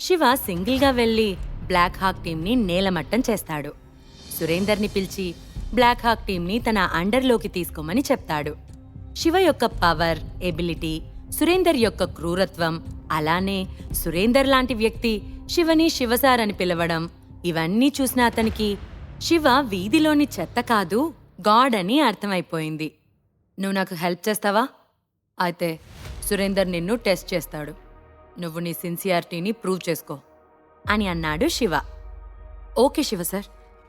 శివ సింగిల్గా వెళ్ళి black hack టీంని నేలమట్టం చేస్తాడు. సురేందర్ని పిలిచి బ్లాక్ హాక్ టీంని తన అండర్లోకి తీసుకోమని చెప్తాడు. శివ యొక్క పవర్ ఎబిలిటీ సురేందర్ యొక్క క్రూరత్వం అలానే సురేందర్ లాంటి వ్యక్తి శివని శివసార్ అని పిలవడం ఇవన్నీ చూసిన అతనికి శివ వీధిలోని చెత్త కాదు గాడ్ అని అర్థమైపోయింది. నువ్వు నాకు హెల్ప్ చేస్తావా? అయితే సురేందర్ నిన్ను టెస్ట్ చేస్తాడు. నువ్వు నీ సిన్సియారిటీని ప్రూవ్ చేసుకో అని అన్నాడు శివ. ఓకే శివ సార్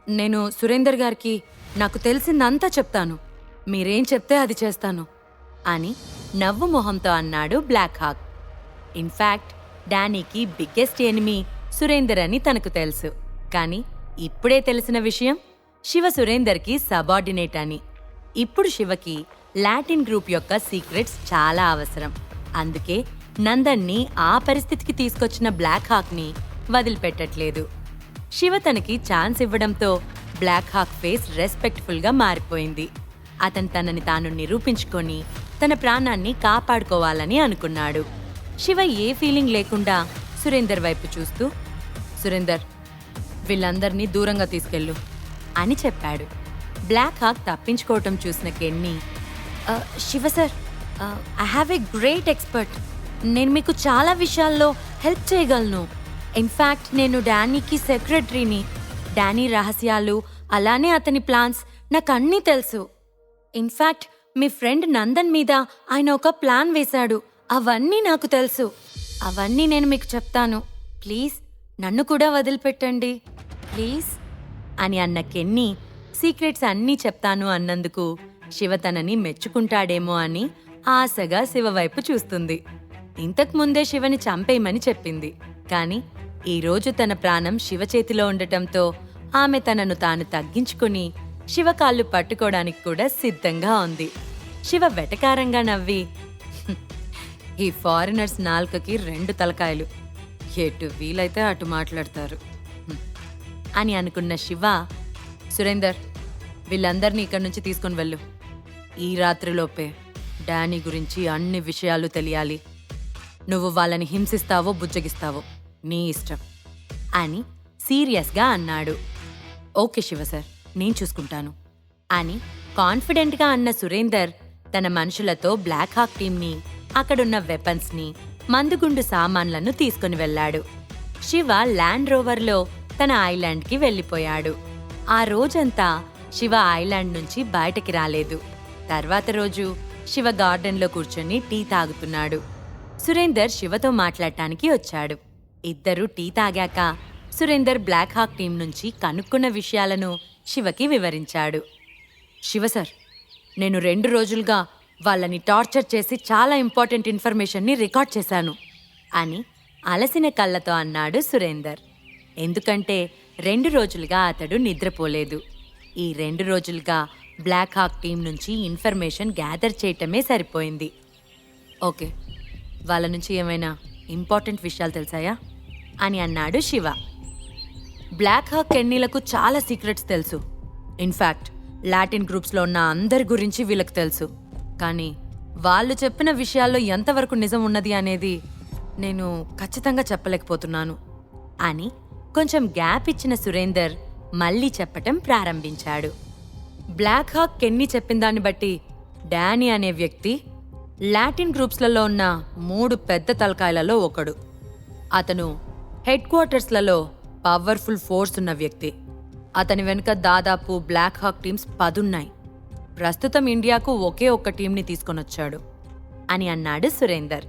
నేను సురేందర్ గారికి నాకు తెలిసిందంతా చెప్తాను. మీరేం చెప్తే అది చేస్తాను అని నవ్వు మొహంతో అన్నాడు బ్లాక్ హాక్. ఇన్ఫాక్ట్ డానీకి బిగ్గెస్ట్ ఎనిమి సురేందర్ అని తనకు తెలుసు. కానీ ఇప్పుడే తెలిసిన విషయం శివ సురేందర్కి సబార్డినేట్ అని. ఇప్పుడు శివకి లాటిన్ గ్రూప్ యొక్క సీక్రెట్స్ చాలా అవసరం. అందుకే నందన్ని ఆ పరిస్థితికి తీసుకొచ్చిన బ్లాక్ హాక్ని వదిలిపెట్టట్లేదు. శివ తనకి ఛాన్స్ ఇవ్వడంతో బ్లాక్ హాక్ ఫేస్ రెస్పెక్ట్ఫుల్గా మారిపోయింది. అతను తనని తాను నిరూపించుకొని తన ప్రాణాన్ని కాపాడుకోవాలని అనుకున్నాడు. శివ ఏ ఫీలింగ్ లేకుండా సురేందర్ వైపు చూస్తూ సురేందర్ వీళ్ళందరినీ దూరంగా తీసుకెళ్ళు అని చెప్పాడు. బ్లాక్ హాక్ తప్పించుకోవటం చూసిన Kenny Shiva sir I have a great expert. నేను మీకు చాలా విషయాల్లో హెల్ప్ చేయగలను. ఇన్ఫ్యాక్ట్ నేను డానీకి సెక్రటరీని డానీ రహస్యాలు అలానే అతని ప్లాన్స్ నాకు అన్నీ తెలుసు. ఇన్ఫ్యాక్ట్ మీ ఫ్రెండ్ నందన్ మీద ఆయన ఒక ప్లాన్ వేశాడు. అవన్నీ నాకు తెలుసు. అవన్నీ నేను మీకు చెప్తాను. ప్లీజ్ నన్ను కూడా వదిలిపెట్టండి. ప్లీజ్ అని అన్న కెన్ని సీక్రెట్స్ అన్నీ చెప్తాను అన్నందుకు శివ తనని మెచ్చుకుంటాడేమో అని ఆశగా శివ వైపు చూస్తుంది. ఇంతకు ముందే శివని చంపేయమని చెప్పింది. కానీ ఈరోజు తన ప్రాణం శివ చేతిలో ఉండటంతో ఆమె తనను తాను తగ్గించుకుని శివ కాళ్ళు పట్టుకోవడానికి కూడా సిద్ధంగా ఉంది. శివ వెటకారంగా నవ్వి ఈ ఫారినర్స్ నాలుకకి రెండు తలకాయలు. ఎటు వీలైతే అటు మాట్లాడతారు. అని అనుకున్న శివ సురేందర్ వీళ్ళందరినీ ఇక్కడి నుంచి తీసుకొని వెళ్ళు. ఈ రాత్రిలోపే డానీ గురించి అన్ని విషయాలు తెలియాలి. నువ్వు వాళ్ళని హింసిస్తావో బుజ్జగిస్తావో నీ ఇష్టం. అని సీరియస్గా అన్నాడు. ఓకే శివ సార్ నేను చూసుకుంటాను. అని కాన్ఫిడెంట్గా అన్న సురేందర్ తన మనుషులతో బ్లాక్ హాక్ టీంని అక్కడున్న వెపన్స్ని మందుగుండు సామాన్లను తీసుకుని వెళ్ళాడు. శివ ల్యాండ్ రోవర్లో తన ఐలాండ్కి వెళ్ళిపోయాడు. ఆ రోజంతా శివ ఐలాండ్ నుంచి బయటకి రాలేదు. తర్వాత రోజు శివ గార్డెన్లో కూర్చొని టీ తాగుతున్నాడు. సురేందర్ శివతో మాట్లాడటానికి వచ్చాడు. ఇద్దరూ టీ తాగాక సురేందర్ బ్లాక్ హాక్ టీం నుంచి కనుక్కున్న విషయాలను శివకి వివరించాడు. శివ సార్ నేను రెండు రోజులుగా వాళ్ళని టార్చర్ చేసి చాలా ఇంపార్టెంట్ ఇన్ఫర్మేషన్ని రికార్డ్ చేశాను అని అలసిన కళ్ళతో అన్నాడు సురేందర్. ఎందుకంటే రెండు రోజులుగా అతడు నిద్రపోలేదు. ఈ రెండు రోజులుగా బ్లాక్ హాక్ టీం నుంచి ఇన్ఫర్మేషన్ గ్యాదర్ చేయటమే సరిపోయింది. ఓకే. వాళ్ళ నుంచి ఏమైనా ఇంపార్టెంట్ విషయాలు తెలుసాయా? అని అన్నాడు శివ. బ్లాక్ హాక్ కెన్నీలకు చాలా సీక్రెట్స్ తెలుసు. ఇన్ఫ్యాక్ట్ లాటిన్ గ్రూప్స్లో ఉన్న అందరి గురించి వీళ్ళకి తెలుసు. కానీ వాళ్ళు చెప్పిన విషయాల్లో ఎంతవరకు నిజం ఉన్నది అనేది నేను ఖచ్చితంగా చెప్పలేకపోతున్నాను అని కొంచెం గ్యాప్ ఇచ్చిన సురేందర్ మళ్ళీ చెప్పటం ప్రారంభించాడు. బ్లాక్ హాక్ కెన్నీ చెప్పిన దాన్ని బట్టి డానీ అనే వ్యక్తి లాటిన్ గ్రూప్స్లలో ఉన్న మూడు పెద్ద తలకాయలలో ఒకడు. అతను హెడ్ క్వార్టర్స్లలో పవర్ఫుల్ ఫోర్స్ ఉన్న వ్యక్తి. అతని వెనుక దాదాపు బ్లాక్ హాక్ టీమ్స్ పదున్నాయి. ప్రస్తుతం ఇండియాకు ఒకే ఒక్క టీంని తీసుకొనొచ్చాడు అని అన్నాడు సురేందర్.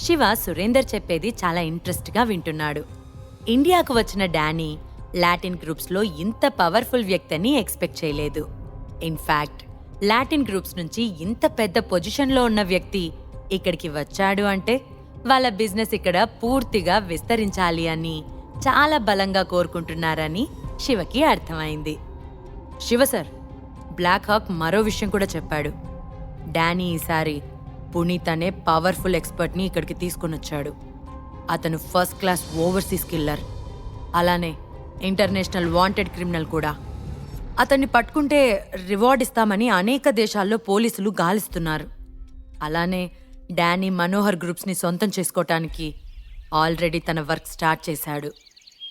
శివ సురేందర్ చెప్పేది చాలా ఇంట్రెస్ట్గా వింటున్నాడు. ఇండియాకు వచ్చిన డానీ లాటిన్ గ్రూప్స్లో ఇంత పవర్ఫుల్ వ్యక్తిని ఎక్స్పెక్ట్ చేయలేదు. ఇన్ఫ్యాక్ట్ లాటిన్ గ్రూప్స్ నుంచి ఇంత పెద్ద పొజిషన్లో ఉన్న వ్యక్తి ఇక్కడికి వచ్చాడు అంటే వాళ్ళ బిజినెస్ ఇక్కడ పూర్తిగా విస్తరించాలి అని చాలా బలంగా కోరుకుంటున్నారని శివకి అర్థమైంది. శివ సార్ బ్లాక్ హాక్ మరో విషయం కూడా చెప్పాడు. డానీ ఈసారి పునీత్ అనే పవర్ఫుల్ ఎక్స్పర్ట్ని ఇక్కడికి తీసుకొని వచ్చాడు. అతను ఫస్ట్ క్లాస్ ఓవర్సీస్ కిల్లర్. అలానే ఇంటర్నేషనల్ వాంటెడ్ క్రిమినల్ కూడా. అతన్ని పట్టుకుంటే రివార్డ్ ఇస్తామని అనేక దేశాల్లో పోలీసులు గాలిస్తున్నారు. అలానే డానీ మనోహర్ గ్రూప్స్ని సొంతం చేసుకోవటానికి ఆల్రెడీ తన వర్క్ స్టార్ట్ చేశాడు.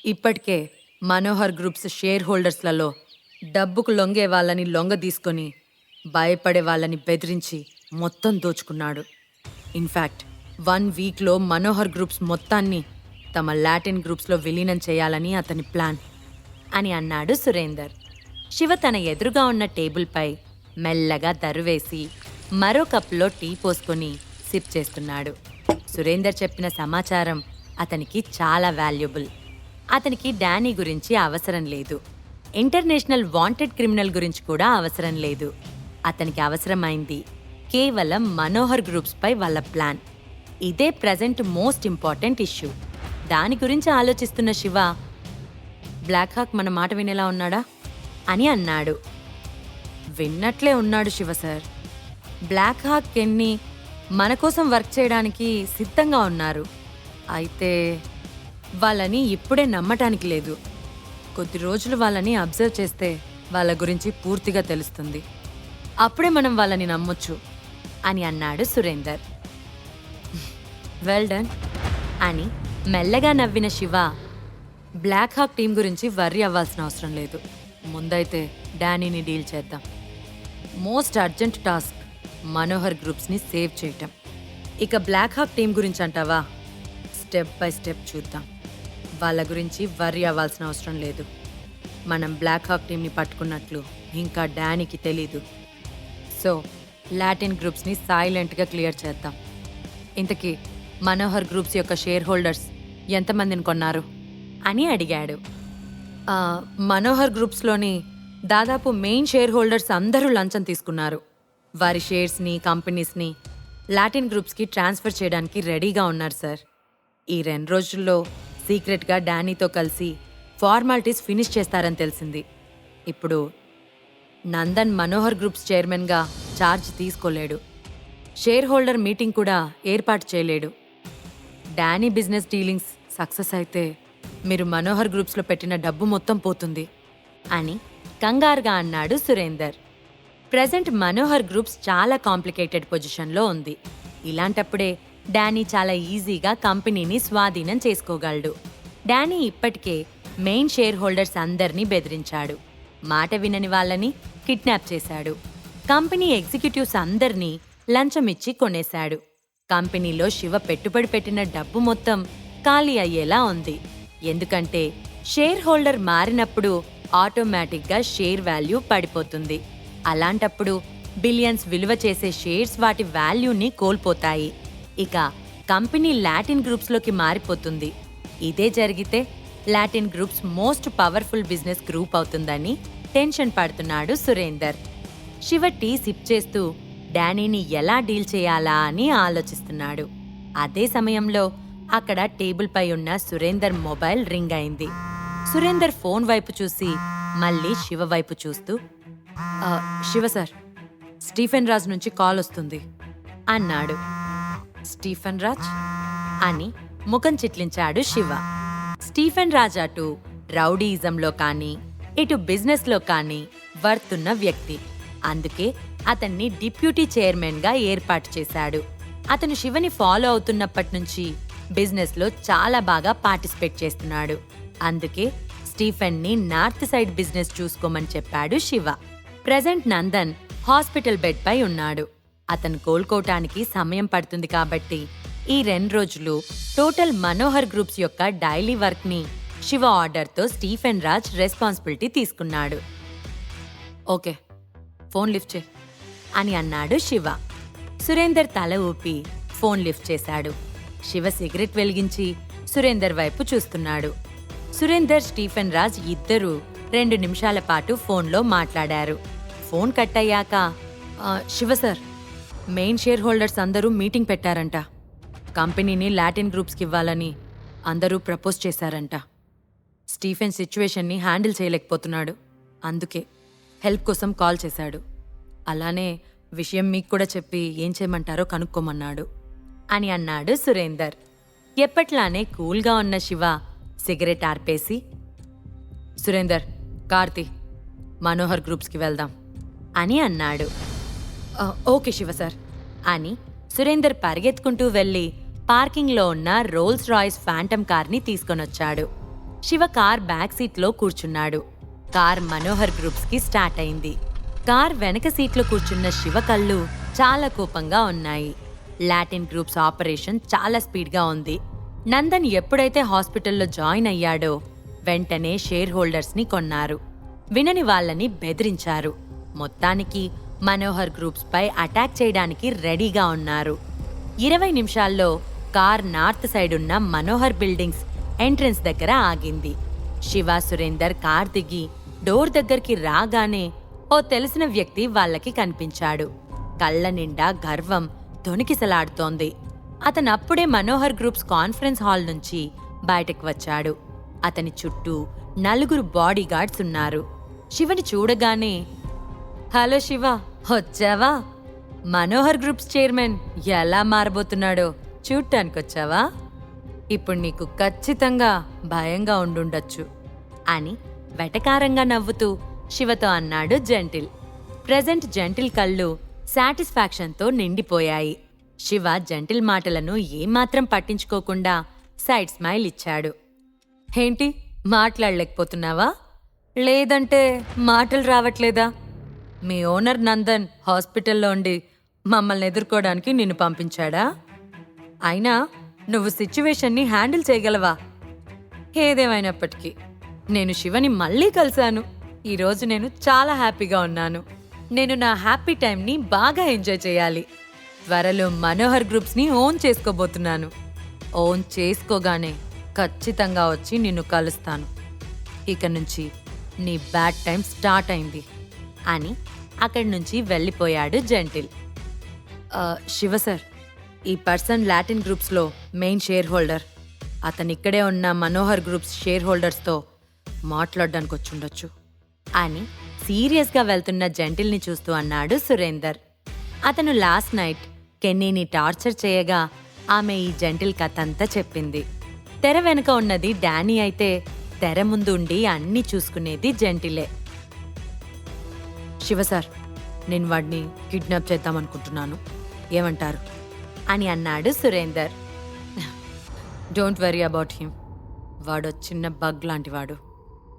ఇప్పటికే మనోహర్ గ్రూప్స్ షేర్ హోల్డర్స్లలో డబ్బుకు లొంగే వాళ్ళని లొంగ తీసుకొని భయపడే వాళ్ళని బెదిరించి మొత్తం దోచుకున్నాడు. ఇన్ఫ్యాక్ట్ వన్ వీక్లో మనోహర్ గ్రూప్స్ మొత్తాన్ని తమ లాటిన్ గ్రూప్స్లో విలీనం చేయాలని అతని ప్లాన్ అని అన్నాడు సురేందర్. శివ తన ఎదురుగా ఉన్న టేబుల్పై మెల్లగా దరువేసి మరో కప్లో టీ పోసుకొని సిప్ చేస్తున్నాడు. సురేందర్ చెప్పిన సమాచారం అతనికి చాలా వాల్యుబుల్. అతనికి డానీ గురించి అవసరం లేదు. ఇంటర్నేషనల్ వాంటెడ్ క్రిమినల్ గురించి కూడా అవసరం లేదు. అతనికి అవసరమైంది కేవలం మనోహర్ గ్రూప్స్పై వాళ్ళ ప్లాన్. ఇదే ప్రజెంట్ మోస్ట్ ఇంపార్టెంట్ ఇష్యూ. దాని గురించి ఆలోచిస్తున్న శివ బ్లాక్ హాక్ మన మాట వినేలా ఉన్నాడా? అని అన్నాడు. విన్నట్లే ఉన్నాడు Shiva sir. Black hawk Kenny మన కోసం వర్క్ చేయడానికి సిద్ధంగా ఉన్నారు. అయితే వాళ్ళని ఇప్పుడే నమ్మటానికి లేదు. కొద్ది రోజులు వాళ్ళని అబ్జర్వ్ చేస్తే వాళ్ళ గురించి పూర్తిగా తెలుస్తుంది. అప్పుడే మనం వాళ్ళని నమ్మొచ్చు అని అన్నాడు సురేందర్. వెల్ డన్ అని మెల్లగా నవ్విన శివ బ్లాక్ హాక్ టీం గురించి వర్రీ అవ్వాల్సిన అవసరం లేదు. ముందైతే డానీని డీల్ చేద్దాం. మోస్ట్ అర్జెంట్ టాస్క్ మనోహర్ గ్రూప్స్ని సేవ్ చేయటం. ఇక బ్లాక్ హాక్ టీం గురించి అంటావా? స్టెప్ బై స్టెప్ చూద్దాం. వాళ్ళ గురించి వర్రీ అవ్వాల్సిన అవసరం లేదు. మనం బ్లాక్ హాక్ టీంని పట్టుకున్నట్లు ఇంకా డానీకి తెలీదు. సో లాటిన్ గ్రూప్స్ని సైలెంట్గా క్లియర్ చేద్దాం. ఇంతకీ మనోహర్ గ్రూప్స్ యొక్క షేర్ హోల్డర్స్ ఎంతమందిని కొన్నారు? అని అడిగాడు. మనోహర్ గ్రూప్స్లోని దాదాపు మెయిన్ షేర్ హోల్డర్స్ అందరూ లంచం తీసుకున్నారు. వారి షేర్స్ని కంపెనీస్ని లాటిన్ గ్రూప్స్కి ట్రాన్స్ఫర్ చేయడానికి రెడీగా ఉన్నారు సార్. ఈ రెండు రోజుల్లో సీక్రెట్గా డానీతో కలిసి ఫార్మాలిటీస్ ఫినిష్ చేస్తారని తెలిసింది. ఇప్పుడు నందన్ మనోహర్ గ్రూప్స్ చైర్మన్గా ఛార్జ్ తీసుకోలేడు. షేర్ హోల్డర్ మీటింగ్ కూడా ఏర్పాటు చేయలేడు. డానీ బిజినెస్ డీలింగ్స్ సక్సెస్ అయితే మీరు మనోహర్ గ్రూప్స్లో పెట్టిన డబ్బు మొత్తం పోతుంది. అని కంగారుగా అన్నాడు సురేందర్. ప్రజెంట్ మనోహర్ గ్రూప్స్ చాలా కాంప్లికేటెడ్ పొజిషన్లో ఉంది. ఇలాంటప్పుడే డానీ చాలా ఈజీగా కంపెనీని స్వాధీనం చేసుకోగలడు. డానీ ఇప్పటికే మెయిన్ షేర్ హోల్డర్స్ అందరినీ బెదిరించాడు. మాట వినని వాళ్ళని కిడ్నాప్ చేశాడు. కంపెనీ ఎగ్జిక్యూటివ్స్ అందరినీ లంచం ఇచ్చి కొనేశాడు. కంపెనీలో శివ పెట్టుబడి పెట్టిన డబ్బు మొత్తం ఖాళీ అయ్యేలా ఉంది. ఎందుకంటే షేర్ హోల్డర్ మారినప్పుడు ఆటోమేటిక్గా షేర్ వాల్యూ పడిపోతుంది. అలాంటప్పుడు బిలియన్స్ విలువ చేసే షేర్స్ వాటి వాల్యూని కోల్పోతాయి. ఇక కంపెనీ లాటిన్ గ్రూప్స్లోకి మారిపోతుంది. ఇదే జరిగితే Latin groups most powerful business group అవుతుందని టెన్షన్ పడుతున్నాడు సురేందర్. శివ టీ సిప్ చేస్తూ డానీని ఎలా డీల్ చేయాలా? అని ఆలోచిస్తున్నాడు. అదే సమయంలో అక్కడ టేబుల్పై ఉన్న సురేందర్ మొబైల్ రింగ్ అయింది. సురేందర్ ఫోన్ వైపు చూసి మళ్ళీ శివ వైపు చూస్తూ శివ సార్ స్టీఫెన్ రాజ్ నుంచి కాల్ వస్తుంది అన్నాడు. స్టీఫెన్ రాజ్? అని ముఖం చిట్లించాడు శివ. స్టీఫెన్ రాజ్ అటు రౌడీయిజంలో కానీ ఇటు బిజినెస్లో కానీ వర్తున్న వ్యక్తి. అందుకే అతన్ని డిప్యూటీ చైర్మన్గా ఏర్పాటు చేశాడు. అతను శివని ఫాలో అవుతున్నప్పటి నుంచి బిజినెస్లో చాలా బాగా పార్టిసిపేట్ చేస్తున్నాడు. అందుకే స్టీఫెన్ని నార్త్ సైడ్ బిజినెస్ చూసుకోమని చెప్పాడు శివ. ప్రజెంట్ నందన్ హాస్పిటల్ బెడ్పై ఉన్నాడు. అతను కోలుకోవటానికి సమయం పడుతుంది కాబట్టి ఈ రెండు రోజులు టోటల్ మనోహర్ గ్రూప్స్ యొక్క డైలీ వర్క్ని శివ ఆర్డర్తో స్టీఫెన్ రాజ్ రెస్పాన్సిబిలిటీ తీసుకున్నాడు. ఓకే ఫోన్ లిఫ్ట్ చే అని అన్నాడు శివ. సురేందర్ తల ఊపి ఫోన్ లిఫ్ట్ చేశాడు. శివ సిగరెట్ వెలిగించి సురేందర్ వైపు చూస్తున్నాడు. సురేందర్ స్టీఫెన్ రాజ్ ఇద్దరూ రెండు నిమిషాల పాటు ఫోన్లో మాట్లాడారు. ఫోన్ కట్ అయ్యాక Shiva sir main share holders అందరూ మీటింగ్ పెట్టారంట. కంపెనీని లాటిన్ గ్రూప్స్కి ఇవ్వాలని అందరూ ప్రపోజ్ చేశారంట. స్టీఫెన్ సిచ్యువేషన్ని హ్యాండిల్ చేయలేకపోతున్నాడు. అందుకే హెల్ప్ కోసం కాల్ చేశాడు. అలానే విషయం మీకు కూడా చెప్పి ఏం చేయమంటారో కనుక్కోమన్నాడు. అని అన్నాడు సురేందర్. ఎప్పట్లానే కూల్గా ఉన్న శివ సిగరెట్ ఆర్పేసి సురేందర్ కార్తీ మనోహర్ గ్రూప్స్కి వెళ్దాం అని అన్నాడు. ఓకే శివ సార్ అని సురేందర్ పరిగెత్తుకుంటూ వెళ్ళి పార్కింగ్లో ఉన్న రోల్స్ రాయ్స్ ఫ్యాంటమ్ కార్ని తీసుకొనొచ్చాడు. శివ కార్ బ్యాక్ సీట్లో కూర్చున్నాడు. కార్ మనోహర్ గ్రూప్స్కి స్టార్ట్ అయింది. కార్ వెనక సీట్లో కూర్చున్న శివ కళ్ళు చాలా కోపంగా ఉన్నాయి. లాటిన్ గ్రూప్స్ ఆపరేషన్ చాలా స్పీడ్గా ఉంది. నందన్ ఎప్పుడైతే హాస్పిటల్లో జాయిన్ అయ్యాడో వెంటనే షేర్ హోల్డర్స్ని కొన్నారు. వినని వాళ్ళని బెదిరించారు. మొత్తానికి మనోహర్ గ్రూప్స్పై అటాక్ చేయడానికి రెడీగా ఉన్నారు. ఇరవై నిమిషాల్లో కార్ నార్త్ సైడ్ ఉన్న మనోహర్ బిల్డింగ్స్ ఎంట్రన్స్ దగ్గర ఆగింది. శివ సురేందర్ కార్ దిగి డోర్ దగ్గరికి రాగానే ఓ తెలిసిన వ్యక్తి వాళ్ళకి కనిపించాడు. కళ్ళ నిండా గర్వం తొణికిసలాడుతోంది. అతనప్పుడే మనోహర్ గ్రూప్స్ కాన్ఫరెన్స్ హాల్ నుంచి బయటకు వచ్చాడు. అతని చుట్టూ నలుగురు బాడీగార్డ్స్ ఉన్నారు. శివని చూడగానే హలో శివ వచ్చావా? మనోహర్ గ్రూప్స్ చైర్మన్ ఎలా మారబోతున్నాడో చూడటానికొచ్చావా ఇప్పుడు నీకు ఖచ్చితంగా భయంగా ఉండుండొచ్చు అని వెటకారంగా నవ్వుతూ శివతో అన్నాడు జంటిల్. ప్రజెంట్ జంటిల్ కళ్ళు సాటిస్ఫాక్షన్తో నిండిపోయాయి. శివ జంటిల్ మాటలను ఏమాత్రం పట్టించుకోకుండా సైడ్ స్మైల్ ఇచ్చాడు. ఏంటి? మాట్లాడలేకపోతున్నావా? లేదంటే మాటలు రావట్లేదా? మీ ఓనర్ నందన్ హాస్పిటల్లో ఉండి మమ్మల్ని ఎదుర్కోవడానికి నిన్ను పంపించాడా? అయినా నువ్వు సిచ్యువేషన్ని హ్యాండిల్ చేయగలవా? ఏదేమైనప్పటికీ నేను శివని మళ్ళీ కలిశాను. ఈరోజు నేను చాలా హ్యాపీగా ఉన్నాను. నేను నా హ్యాపీ టైంని బాగా ఎంజాయ్ చేయాలి. త్వరలో మనోహర్ గ్రూప్స్ని ఓన్ చేసుకోబోతున్నాను. ఓన్ చేసుకోగానే ఖచ్చితంగా వచ్చి నిన్ను కలుస్తాను. ఇక నుంచి నీ బ్యాడ్ టైం స్టార్ట్ అయింది అని అక్కడి నుంచి వెళ్ళిపోయాడు జంటిల్. శివ సార్ ఈ పర్సన్ లాటిన్ గ్రూప్స్లో మెయిన్ షేర్ హోల్డర్. అతను ఇక్కడే ఉన్న మనోహర్ గ్రూప్స్ షేర్ హోల్డర్స్తో మాట్లాడడానికి వచ్చుండొచ్చు అని సీరియస్గా వెళ్తున్న జంటిల్ని చూస్తూ అన్నాడు సురేందర్. అతను లాస్ట్ నైట్ కెన్నీని టార్చర్ చేయగా ఆమె ఈ జంటిల్ కథ అంతా చెప్పింది. తెర వెనుక ఉన్నది డానీ అయితే తెర ముందు ఉండి అన్నీ చూసుకునేది జంటిలే. శివ సార్ నేను వాడిని కిడ్నాప్ చేద్దామనుకుంటున్నాను. ఏమంటారు? అని అన్నాడు Surender. Don't worry about him. వాడు చిన్న బగ్ లాంటివాడు.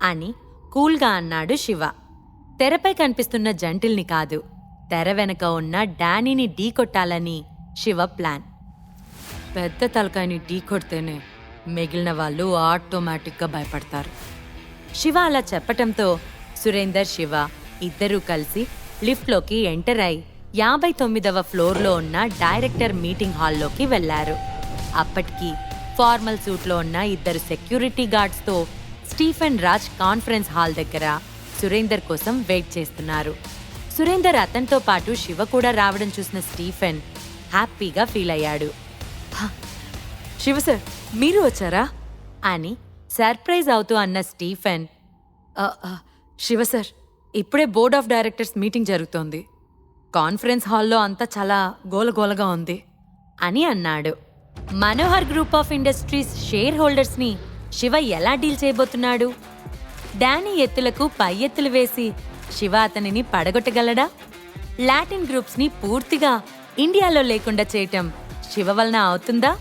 అని కూల్గా అన్నాడు శివ. తెరపై కనిపిస్తున్న జంటిల్ని కాదు తెర వెనక ఉన్న డానీని ఢీ కొట్టాలని శివ ప్లాన్. పెద్ద తలకాయని ఢీ కొడితేనే మిగిలిన వాళ్ళు ఆటోమేటిక్గా భయపడతారు. శివ అలా చెప్పటంతో సురేందర్ శివ ఇద్దరూ కలిసి లిఫ్ట్లోకి ఎంటర్ అయి యాభై తొమ్మిదవ ఫ్లోర్లో ఉన్న డైరెక్టర్ మీటింగ్ హాల్లోకి వెళ్ళారు అప్పటికి ఫార్మల్ సూట్లో ఉన్న ఇద్దరు సెక్యూరిటీ గార్డ్స్తో స్టీఫెన్ రాజ్ కాన్ఫరెన్స్ హాల్ దగ్గర సురేందర్ కోసం వెయిట్ చేస్తున్నారు. సురేందర్ అతనితో పాటు శివ కూడా రావడం చూసిన స్టీఫెన్ హ్యాపీగా ఫీల్ అయ్యాడు. "హ, శివ సార్ మీరు వచ్చారా? అని సర్ప్రైజ్ అవుతూ అన్న స్టీఫెన్ "ఆ, ఆ, శివ సార్ ఇప్పుడే బోర్డ్ ఆఫ్ డైరెక్టర్స్ మీటింగ్ జరుగుతోంది. కాన్ఫరెన్స్ హాల్లో అంతా చాలా గోలగోలగా ఉంది. అని అన్నాడు. Manohar group of industries share హోల్డర్స్ని Shiva ఎలా డీల్ చేయబోతున్నాడు? డానీ ఎత్తులకు పై ఎత్తులు వేసి శివ అతనిని పడగొట్టగలడా? లాటిన్ గ్రూప్స్ని పూర్తిగా ఇండియాలో లేకుండా చేయటం శివ వలన అవుతుందా?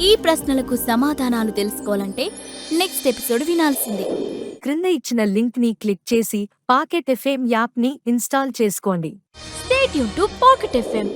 ఈ ప్రశ్నలకు సమాధానాలు తెలుసుకోవాలంటే నెక్స్ట్ ఎపిసోడ్ వినాల్సిందే. క్రింద ఇచ్చిన లింక్ని క్లిక్ చేసి పాకెట్ ఎఫ్ఎం యాప్ని ఇన్స్టాల్ చేసుకోండి. స్టేట్ యూన్ టు పాకెట్ ఎఫ్ఎం